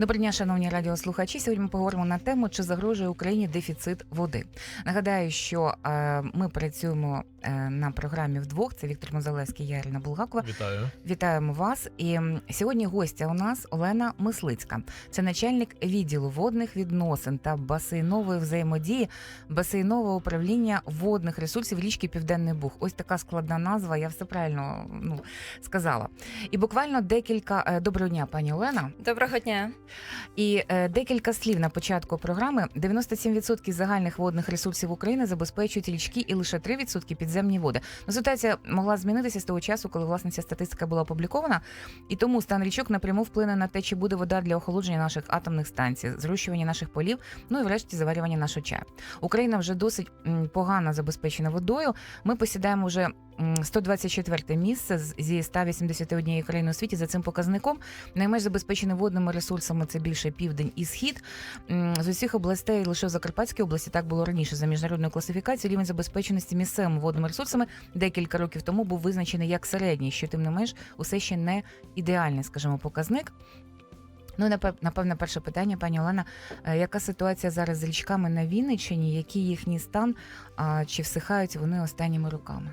Доброго дня, шановні радіослухачі. Сьогодні ми поговоримо на тему, чи загрожує Україні дефіцит води. Нагадаю, що е, ми працюємо е, на програмі вдвох. Це Віктор Мозалевський, я Ірина Булгакова. Вітаю. Вітаємо вас. І сьогодні гостя у нас Олена Мислицька. Це начальник відділу водних відносин та басейнової взаємодії, басейнового управління водних ресурсів річки Південний Буг. Ось така складна назва. Я все правильно ну, сказала. І буквально декілька е, доброго дня, пані Олена. Доброго дня. І е, декілька слів на початку програми: 97% загальних водних ресурсів України забезпечують річки і лише 3% підземні води. Ну, ситуація могла змінитися з того часу, коли власне ця статистика була опублікована, і тому стан річок напряму вплине на те, чи буде вода для охолодження наших атомних станцій, зрощування наших полів, ну і врешті заварювання нашого чаю. Україна вже досить погано забезпечена водою. Ми посідаємо вже 124 місце зі 181 країни у світі за цим показником. Найменш забезпечені водними ресурсами це більше південь і схід. З усіх областей лише в Закарпатській області так було раніше за міжнародною класифікацією. Рівень забезпеченості місцевими водними ресурсами декілька років тому був визначений як середній, що тим не менш усе ще не ідеальний, скажімо, показник. Ну, напев- напевне, перше питання, пані Олена. Е, Яка ситуація зараз з річками на Вінниччині? Який їхній стан? Чи всихають вони останніми роками?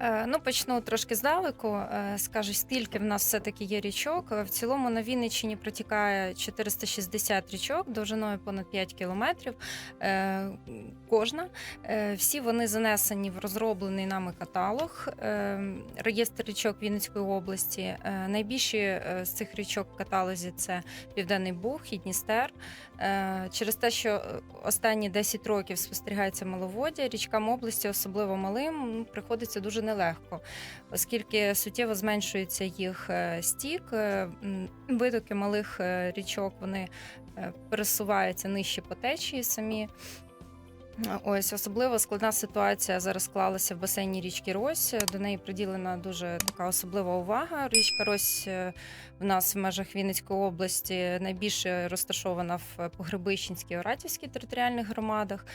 Ну, почну трошки здалеку. Е, Скажу, скільки в нас все-таки є річок. Е, В цілому на Вінниччині протікає 460 річок довжиною понад 5 кілометрів. Е, Кожна. Е, Всі вони занесені в розроблений нами каталог. Е, Реєстр річок Вінницької області. Е, Найбільші е, з цих річок в каталозі це Південний Буг і Дністер. Е, Через те, що е, останні 10 років спостерігається маловоддя, річкам області, особливо малим, приходиться дуже нелегко, оскільки суттєво зменшується їх е, стік. е, Витоки малих е, річок вони пересуваються нижче по течії самі. Ось особливо складна ситуація зараз склалася в басейні річки Рось. До неї приділена дуже така особлива увага. Річка Рось е, в нас в межах Вінницької області найбільше розташована в Погребищенській Оратівській територіальних громадах.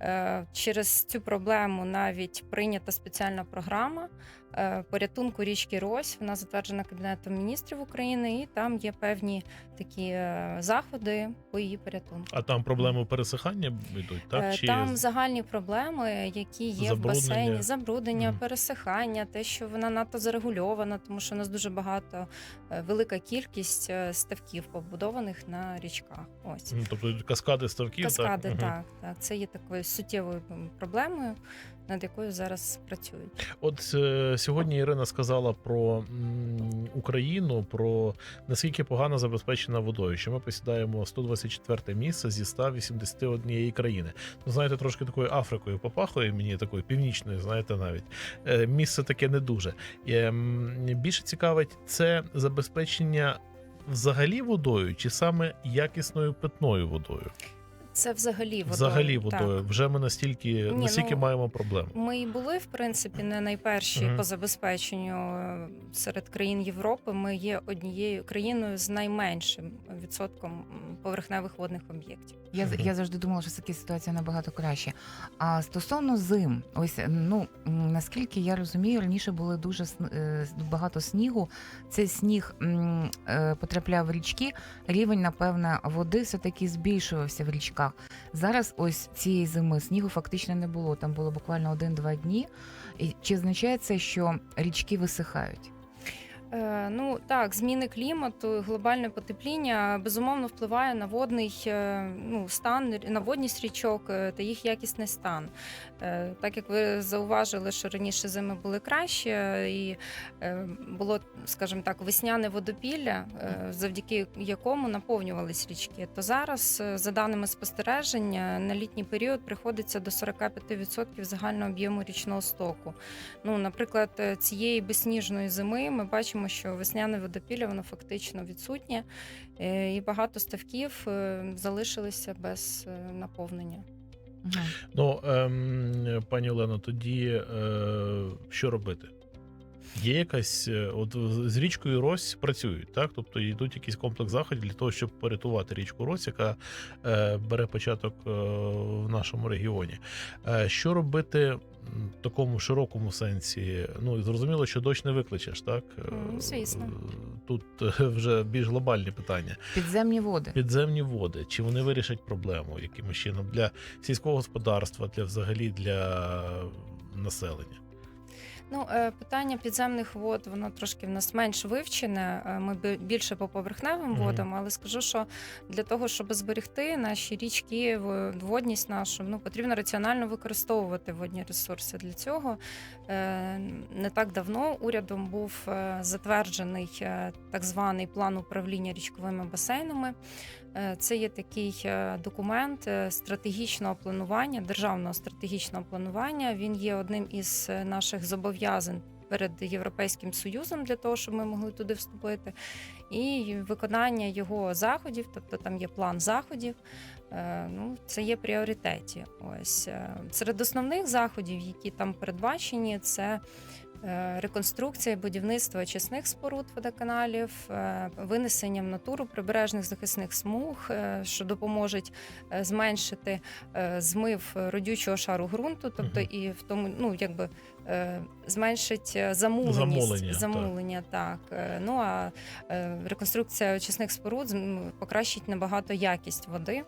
Е, Через цю проблему навіть прийнята спеціальна програма порятунку річки Рось. Вона затверджена Кабінетом міністрів України, і там є певні такі е, заходи по її порятунку. А там проблеми пересихання йдуть, Е, так? Чи Там загальні проблеми, які є в басейні, забруднення, Мгм. пересихання, те, що вона надто зарегульована, тому що у нас дуже багато е, велика кількість е, ставків побудованих на річках. Ось тобто каскади ставків? каскади, так? так, так, Це є такою суттєвою проблемою, над якою зараз працюють. От е, сьогодні Ірина сказала про м, Україну, про наскільки погано забезпечена водою, що ми посідаємо 124 місце зі 181 країни. Ну, знаєте, трошки такою Африкою попахує мені такою північною, знаєте, навіть Е, місце таке не дуже. Е, Більше цікавить це забезпечення взагалі водою, чи саме якісною питною водою? Це взагалі водою. Взагалі так. водою. Вже ми настільки, Ні, настільки ну, маємо проблем. Ми і були, в принципі, не найперші Мгм. по забезпеченню е, серед країн Європи. Ми є однією країною з найменшим відсотком поверхневих водних об'єктів. Я, з- Мгм. я завжди думала, що такі ситуація набагато краще. А стосовно зим, ось ну наскільки я розумію, раніше було дуже е, багато снігу. Цей сніг е, потрапляв в річки. Рівень, напевно, води все таки збільшувався в річках. Зараз, ось цієї зими, снігу фактично не було. Там було буквально один-два дні. І чи означає це, що річки висихають? Е, Ну так, зміни клімату, глобальне потепління безумовно впливає на водний е, ну, стан, на водність річок е, та їх якісний стан. Е, Так як ви зауважили, що раніше зими були краще, і е, було, скажімо так, весняне водопілля, е, завдяки якому наповнювались річки, то зараз, е, за даними спостереження, на літній період приходиться до 45% загального об'єму річного стоку. Ну, наприклад, е, цієї безсніжної зими ми бачимо, що весняне водопілля воно фактично відсутнє, е, і багато ставків е, залишилися без е, наповнення. Ну, ем, пані Олено, тоді е, що робити? Є якась е, от з річкою Рось працюють, так? Тобто йдуть якийсь комплекс заходів для того, щоб порятувати річку Рось, яка е, бере початок е, в нашому регіоні. Е, що робити в такому широкому сенсі? Ну зрозуміло, що дощ не викличеш, так? Е, звісно. Тут е, вже більш глобальні питання. Підземні води. Підземні води, чи вони вирішать проблему якимось чином для сільського господарства, для взагалі для населення? Ну, е, питання підземних вод, воно трошки в нас менш вивчене. Е, Ми бі- більше по поверхневим Мгм. водам, але скажу, що для того, щоб зберегти наші річки, водність нашу, ну потрібно раціонально використовувати водні ресурси. Для цього е, не так давно урядом був затверджений так званий план управління річковими басейнами. Е, Це є такий е, документ е, стратегічного планування, державного стратегічного планування. Він є одним із наших зобов'язань перед Європейським Союзом для того, щоб ми могли туди вступити. І виконання його заходів, тобто там є план заходів. Ну, це є пріоритеті. Ось серед основних заходів, які там передбачені, це реконструкція, і будівництво очисних споруд водоканалів, е, винесення в натуру прибережних захисних смуг, е, що допоможуть е, зменшити е, змив родючого шару ґрунту, тобто Мгм. і в тому, ну якби е, зменшить е, замуленість Замулення, так. замулення, так. Е, Ну а е, реконструкція очисних споруд покращить набагато якість води.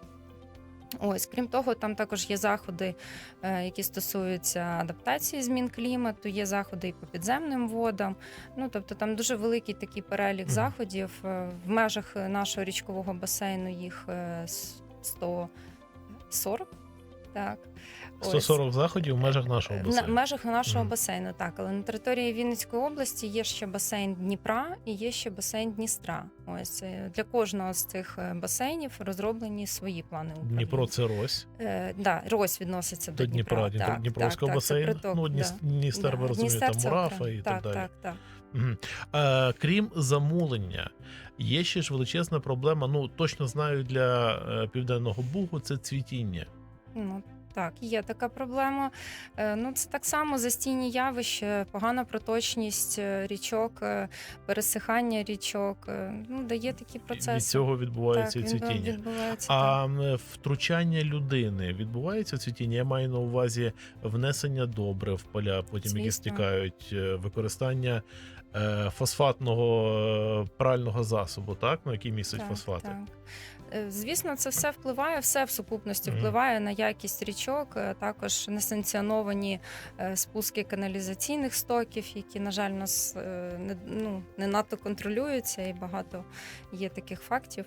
Ось, крім того, там також є заходи, е, які стосуються адаптації змін клімату, є заходи і по підземним водам. Ну тобто там дуже великий такий перелік заходів. Е, в межах е, нашого річкового басейну їх 140 так. 140 Ось. заходів в межах нашого е, басейну. В межах нашого mm. басейну, так. Але на території Вінницької області є ще басейн Дніпра і є ще басейн Дністра. Ось е, Для кожного з цих е, басейнів розроблені свої плани. Управління. Дніпро це Рось. Е, да, Рось відноситься до, до Дніпра. Дніпра. Так, Дніпровського басейну. Ну, Дністер, да. Ви розумієте, там Мурафа і так, так далі. Так, так. Крім замулення, є ще ж величезна проблема. Ну точно знаю для Південного Бугу це цвітіння. Ну, так, є така проблема. Е, Ну, це так само застійні явища, погана проточність е, річок, е, пересихання річок. Ну, дає такі процеси. Від цього відбувається так, цвітіння. відбувається. А м, втручання людини відбувається цвітіння? Я маю на увазі внесення добрив в поля, потім які стікають, використання фосфатного прального засобу, так на який містять Так, фосфати. так. Е, Звісно, це все впливає, все в сукупності впливає на якість річок, е, також несанкціоновані е, спуски каналізаційних стоків, які, на жаль, у нас не, ну, не надто контролюються, і багато є таких фактів.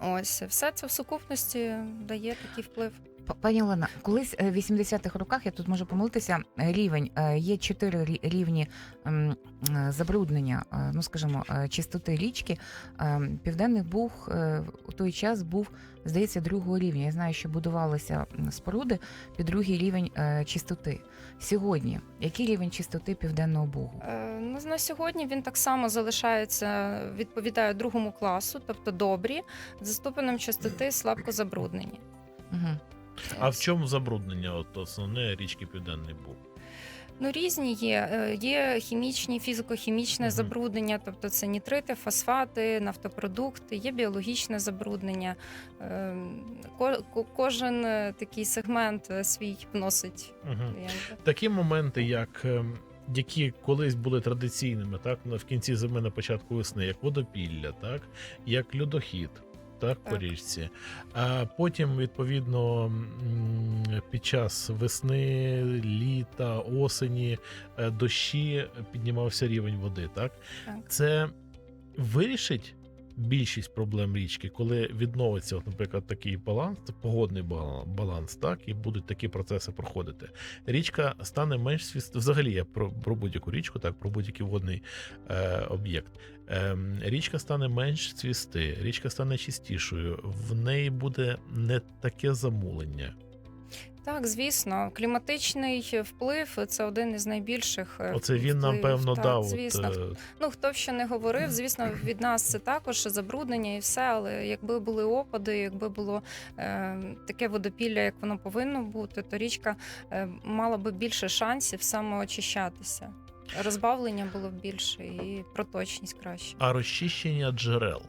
Ось все це в сукупності дає такий вплив. Пані Олена, колись е, в 80-х роках, я тут можу помилитися, е, рівень е, є чотири рівні ем, забруднення, ну скажімо, чистоти річки. Південний Буг у той час був, здається, другого рівня. Я знаю, що будувалися споруди під другий рівень чистоти. Сьогодні який рівень чистоти південного бугу? Ну, на сьогодні він так само залишається, відповідає другому класу, тобто добрі, за ступенем чистоти слабко забруднені. Угу. А в чому забруднення? От основне річки Південний Буг? Ну, різні є. Е, Є хімічні, фізико-хімічне Мгм. забруднення, тобто це нітрити, фосфати, нафтопродукти, є біологічне забруднення. Е, ко- Кожен е, такий сегмент е, свій вносить. Угу. Такі моменти, як ем, які колись були традиційними, так на- в кінці зими на початку весни, як водопілля, так як льодохід. Так, по річці. А потім, відповідно, під час весни, літа, осені, е, дощі піднімався рівень води. Так? Так. Це вирішить більшість проблем річки, коли відновиться, от, наприклад, такий баланс, погодний бала- баланс, так, і будуть такі процеси проходити. Річка стане менш свіст... Взагалі, я про, про будь-яку річку, так, про будь-який водний е, об'єкт. Ем, річка стане менш цвісти, річка стане чистішою, в неї буде не таке замулення. Так, звісно, кліматичний вплив це один із найбільших. е, Оце він нам певно Так, дав. Звісно, От, е, Ну, хто б ще не говорив, звісно, від нас це також забруднення і все. Але якби були опади, якби було е, таке водопілля, як воно повинно бути, то річка е, мала би більше шансів самоочищатися. розбавлення було б більше і проточність краще. А розчищення джерел.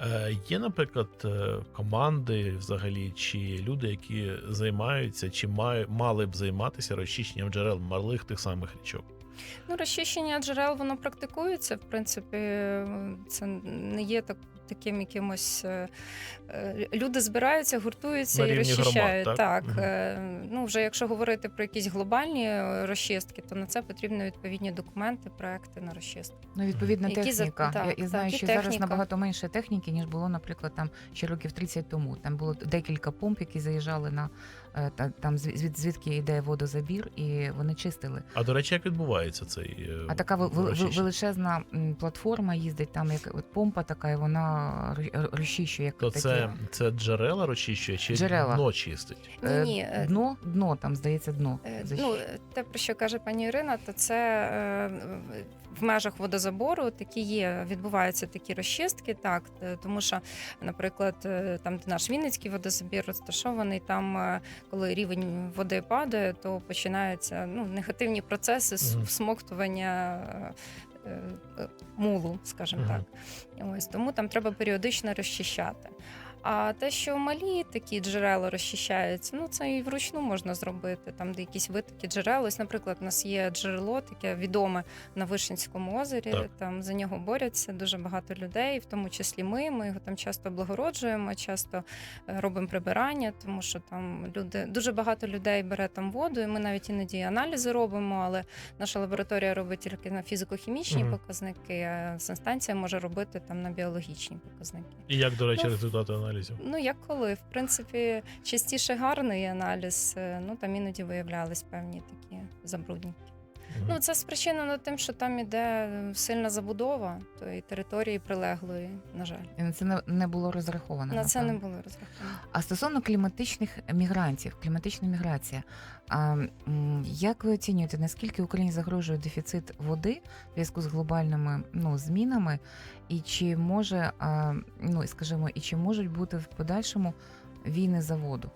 Е, Є, наприклад, е, команди взагалі, чи люди, які займаються, чи мали б займатися розчищенням джерел марлих тих самих річок. Ну, розчищення джерел воно практикується. В принципі, це не є так. Таким якимось е, е, люди збираються, гуртуються На і розчищають. громад, так? так Угу. е, ну вже якщо говорити про якісь глобальні розчистки, то на це потрібні відповідні документи, проекти на розчистку. Ну, відповідна Які за- техніка. так, я, знаю, так, що зараз набагато менше техніки, ніж було, наприклад, там ще років 30 тому. Там було декілька помп, які заїжджали на там звід, звід- звідки йде водозабір, і вони чистили. А до речі, як відбувається цей е, А така вел- вел- величезна платформа їздить, там як от помпа така, і вона ро- розчищує як То такі. це, це джерела розчищує чи Джерела. дно чистить? Е, Ні, е, Дно, дно, там здається, дно. Е, Ну, е, те, про що каже пані Ірина, то це е, в межах водозабору такі є, відбуваються такі розчистки, так, тому що, наприклад, е, там, де наш Вінницький водозабір розташований, там, е, коли рівень води падає, то починаються ну, негативні процеси Мгм. всмоктування. е, Мулу, скажімо Мгм. так, ось тому там треба періодично розчищати. А те, що малі такі джерела розчищаються, ну це і вручну можна зробити. Там, де якісь витоки джерел. Ось, наприклад, у нас є джерело, таке відоме на Вишинському озері. Так. Там за нього борються дуже багато людей, в тому числі ми. Ми його там часто облагороджуємо, часто е, робимо прибирання, тому що там люди дуже багато людей бере там воду, і ми навіть іноді аналізи робимо, але наша лабораторія робить тільки на фізико-хімічні Мгм. показники, а санстанція може робити там на біологічні показники. І як, до речі, Ну, результати аналізів? Ну, як коли, в принципі, частіше гарний аналіз, е, ну там іноді виявлялись певні такі забрудники. Ну, це спричинено тим, що там іде сильна забудова тої території прилеглої, на жаль. І на це не, не було розраховано. На це не напевно. було розраховано. А стосовно кліматичних мігрантів, кліматична міграція. А, м, як ви оцінюєте, наскільки Україні загрожує дефіцит води в зв'язку з глобальними ну, змінами, і чи може, а, ну скажімо, і чи можуть бути в подальшому війни за воду?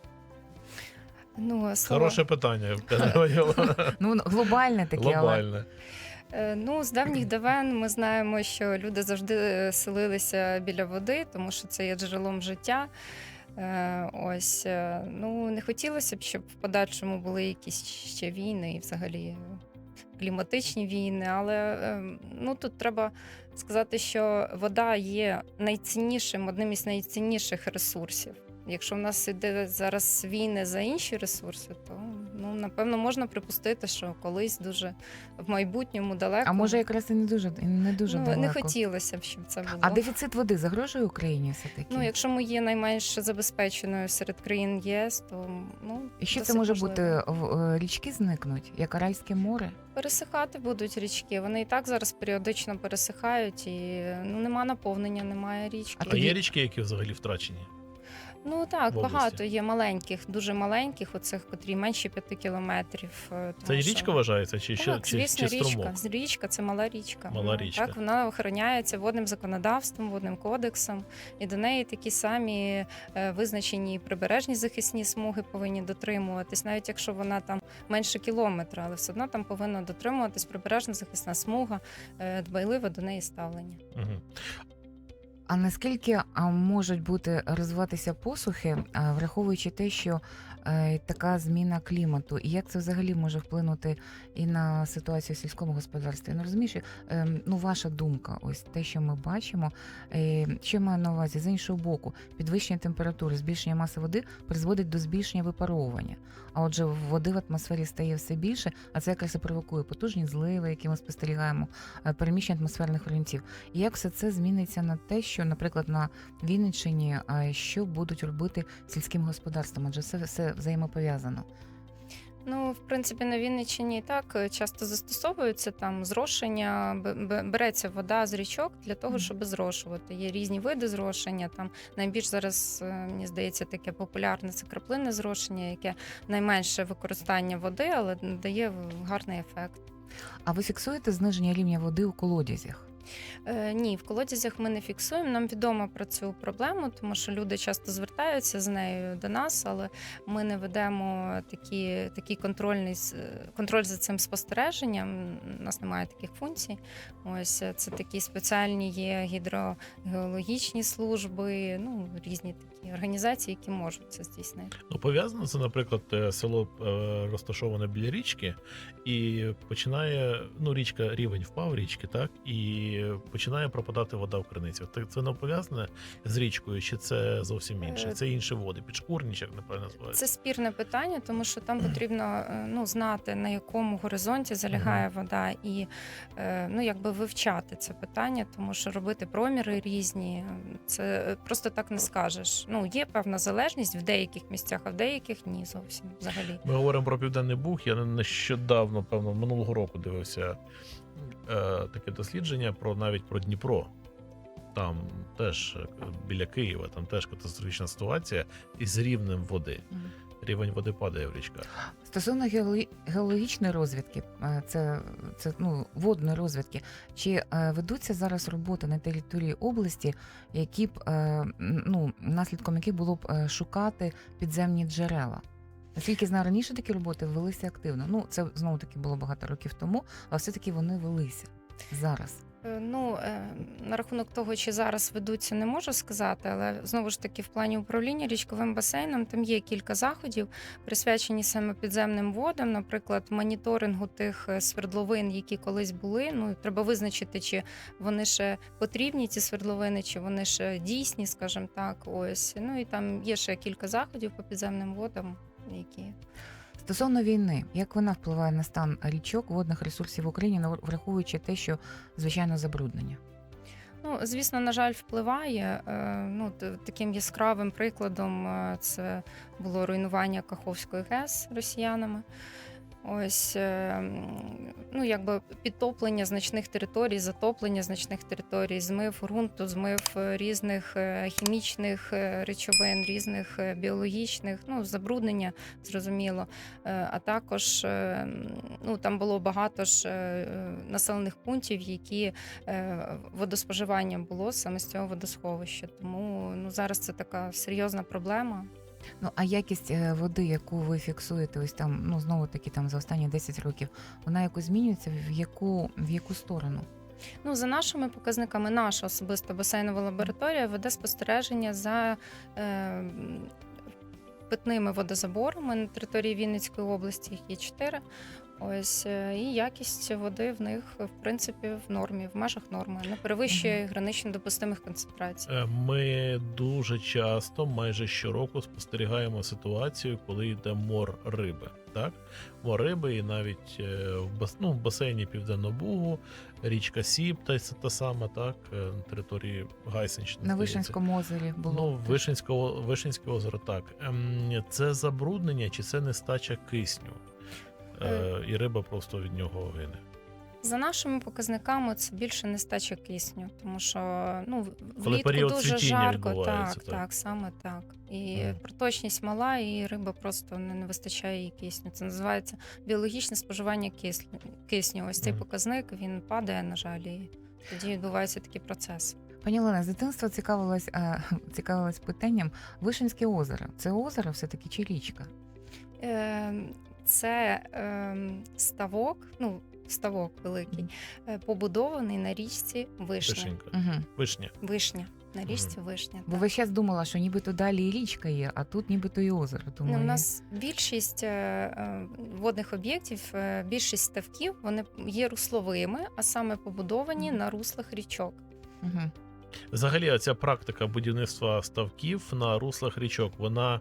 Ну, слово, Хороше питання. Ну глобальне таке, але Глобальне. Е, Ну, з давніх давен ми знаємо, що люди завжди е, селилися біля води, тому що це є джерелом життя. Е, Ось е, ну не хотілося б, щоб в подальшому були якісь ще війни і взагалі кліматичні війни. Але е, ну тут треба сказати, що вода є найціннішим, одним із найцінніших ресурсів. Якщо в нас іде зараз війни за інші ресурси, то ну напевно можна припустити, що колись дуже в майбутньому далеко а може якраз і не дуже і не дуже ну, далеко. не хотілося б, щоб це було. А дефіцит води загрожує Україні все таки? Ну, якщо ми є найменш забезпеченою серед країн ЄС, то ну І що це може можливо. бути? В- е, Річки зникнуть, як Аральське море? пересихати будуть річки. Вони і так зараз періодично пересихають, і ну нема наповнення, немає річки. А А тоді- є річки, які взагалі втрачені? Ну так, в області? багато є маленьких, дуже маленьких, оцих, котрі менші п'яти кілометрів. е, тому Це і що- річка вважається, чи, чи, Так, чи, звісно, чи річка. струмок? З- Річка це мала річка. Мала Ну, річка. Так, вона охороняється водним законодавством, водним кодексом, і до неї такі самі е, визначені прибережні захисні смуги повинні дотримуватись, навіть якщо вона там менше кілометра, але все одно там повинна дотримуватись прибережна захисна смуга, е, дбайливе до неї ставлення. Мгм. А наскільки можуть бути розвиватися посухи, враховуючи те, що така зміна клімату, і як це взагалі може вплинути і на ситуацію в сільському господарстві? Ну розумієш, е, ну ваша думка, ось те, що ми бачимо, е, що маю на увазі з іншого боку, підвищення температури, збільшення маси води призводить до збільшення випаровування. А отже, води в атмосфері стає все більше, а це якраз і провокує потужні зливи, які ми спостерігаємо, е, переміщення атмосферних ґрунтів. І як все це зміниться на те, що, наприклад, на Вінниччині, що будуть робити сільським господарством? Адже це все взаємопов'язано. Ну, в принципі, на Вінниччині і так е, часто застосовується там зрошення, береться вода з річок для того, щоб зрошувати. Є різні види зрошення. Там найбільш зараз, е, мені здається, таке популярне це краплинне зрошення, яке найменше використання води, але дає гарний ефект. А ви фіксуєте зниження рівня води у колодязях? Е, ні, в колодязях ми не фіксуємо. Нам відомо про цю проблему, тому що люди часто звертаються з нею до нас, але ми не ведемо такі, такий контрольний контроль за цим спостереженням. У нас немає таких функцій. Ось е, це такі спеціальні є гідрогеологічні служби, ну різні такі організації, які можуть це здійснити. Ну, пов'язано це, наприклад, е, село е, розташоване біля річки, і починає ну, річка, рівень впав річки, так і починає пропадати вода в криницях. Так це не пов'язане з річкою, чи це зовсім інше? Е, Це інші води, підшкурні, як неправильно називається. Це спірне питання, тому що там потрібно е, ну, знати, на якому горизонті залягає вода, і е, ну, якби вивчати це питання, тому що робити проміри різні, це просто так не скажеш. Ну, є певна залежність в деяких місцях, а в деяких ні зовсім взагалі. Ми говоримо про південний Буг. Я нещодавно, певно, минулого року дивився таке дослідження про навіть про Дніпро. Там теж е, біля Києва, там теж катастрофічна ситуація із рівнем води. Рівень води падає в річках. Стосовно геологічної розвідки, е, це, це ну, водної розвідки, чи е, ведуться зараз роботи на території області, які б е, ну, наслідком яких було б е, шукати підземні джерела? Наскільки знаю, раніше такі роботи велися активно. Ну, це знову таки було багато років тому, але все-таки вони велися зараз. Е, Ну, е, на рахунок того, чи зараз ведуться, не можу сказати, але знову ж таки, в плані управління річковим басейном там є кілька заходів, присвячені саме підземним водам, наприклад, моніторингу тих е, свердловин, які колись були. Ну, треба визначити, чи вони ще потрібні, ці свердловини, чи вони ще дійсні, скажімо так. Ось. Ну і там є ще кілька заходів по підземним водам, які Стосовно війни, як вона впливає на стан річок, водних ресурсів в Україні, враховуючи те, що звичайно забруднення? Ну, звісно, на жаль, впливає. Е, Ну, таким яскравим прикладом е, це було руйнування Каховської ГЕС росіянами. Ось е, ну, якби підтоплення значних територій, затоплення значних територій, змив ґрунту, змив е, різних е, хімічних е, речовин, різних біологічних, ну, забруднення, зрозуміло. А також ну, там було багато ж населених пунктів, які водоспоживання було саме з цього водосховища. Тому ну, зараз це така серйозна проблема. Ну а якість е, води, яку ви фіксуєте, ось там, ну знову таки там за останні 10 років, вона якось змінюється в яку в яку сторону? Ну, за нашими показниками, наша особиста басейнова лабораторія веде спостереження за е, питними водозаборами на території Вінницької області. Їх є чотири. Ось е, і якість води в них в принципі в нормі, в межах норми, не перевищує гранично допустимих концентрацій. Е, Ми дуже часто, майже щороку, спостерігаємо ситуацію, коли йде мор риби. Так, мор риби, і навіть е, в бас... ну, в басейні Південного Бугу, річка Сіп, та, й та сама, так, на території Гайсенщини. На здається. Вишенському озері було Ну, теж. Вишенського, Вишенське озеро, так. Ем, Це забруднення чи це нестача кисню? Е, і риба просто від нього гине. За нашими показниками це більше нестача кисню, тому що ну Коли влітку період дуже цвітіння жарко, відбувається, так, так. так, саме так. І Мгм. проточність мала, і риба просто не, не вистачає їй кисню. Це називається біологічне споживання кисню. кисню. Ось цей Мгм. показник він падає, на жаль, і тоді відбувається такий процес. Пані Олена, з дитинства цікавилась, е, цікавилась питанням Вишенське озеро. Це озеро все таки чи річка? Е, Це е, ставок, ну ставок великий, е, побудований на річці Вишня. Вишенька. Угу. Вишня. Вишня. На річці Вишня. Бо так. весь час думала, що нібито далі і річка є, а тут нібито і озеро. Тому Ну, у нас більшість е, е, водних об'єктів, е, більшість ставків, вони є русловими, а саме побудовані Мгм. на руслах річок. Мгм. Взагалі, ця практика будівництва ставків на руслах річок, вона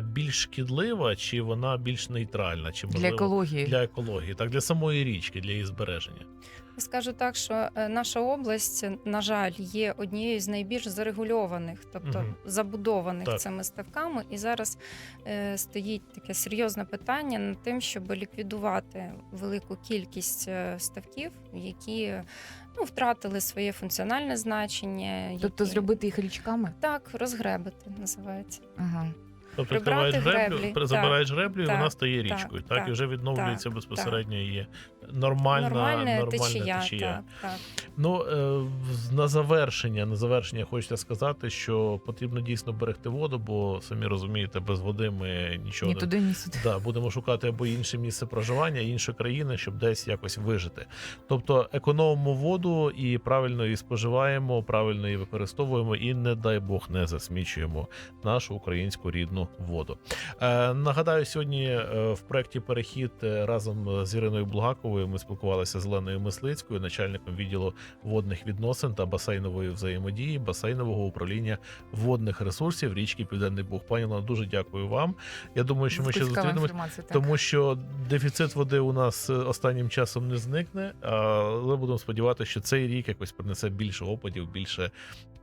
більш шкідлива, чи вона більш нейтральна, чи для екології. для екології, так для самої річки, для її збереження. Скажу так, що е, наша область, на жаль, є однією з найбільш зарегульованих, тобто Мгм. забудованих Так. цими ставками. І зараз е, стоїть таке серйозне питання над тим, щоб ліквідувати велику кількість е, ставків, які ну, втратили своє функціональне значення. Тобто які- зробити їх річками? так, розгребити називається. Ага. Тобто Прибрати відкриваєш греблю, греблі, так, забираєш греблю, і так, вона стає так, річкою, так, так, і вже відновлюється так, безпосередньо її нормальна, Нормальна нормальна течія. течія. Так, так. Ну е, на завершення, на завершення хочеться сказати, що потрібно дійсно берегти воду, бо самі розумієте, без води ми нічого Ні не туди, ні сюди. Да, будемо шукати або інше місце проживання, інші країни, щоб десь якось вижити. Тобто економимо воду і правильно її споживаємо, правильно її використовуємо, і не дай Бог не засмічуємо нашу українську рідну воду. Е, нагадаю, сьогодні е, в проєкті Перехід разом з Іриною Булгаковою ми спілкувалися з Леною Мислицькою, начальником відділу водних відносин та басейнової взаємодії, басейнового управління водних ресурсів річки Південний Буг. Пані Лана, дуже дякую вам. Я думаю, що ми ще Цікава зустрінемось. Тому що дефіцит води у нас е, останнім часом не зникне, але будемо сподіватися, що цей рік якось принесе більше опадів, більше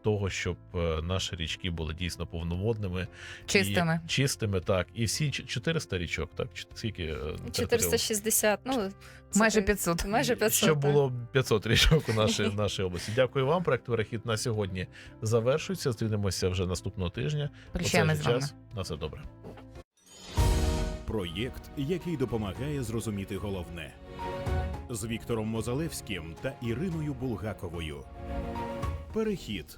того, щоб е, наші річки були дійсно повноводними, Чистими. і чистими. Так, і всі ч- 400 річок, так чи скільки е, територіал? 460, ну це Майже так, 500. Майже 500. Щоб так. було 500 річок у нашій, в нашій області. Дякую вам. Проект перехід на сьогодні завершується. Зустрінемося вже наступного тижня. Цей з вами. час. На все добре. Проєкт, який допомагає зрозуміти головне з Віктором Мозалевським та Іриною Булгаковою. Перехід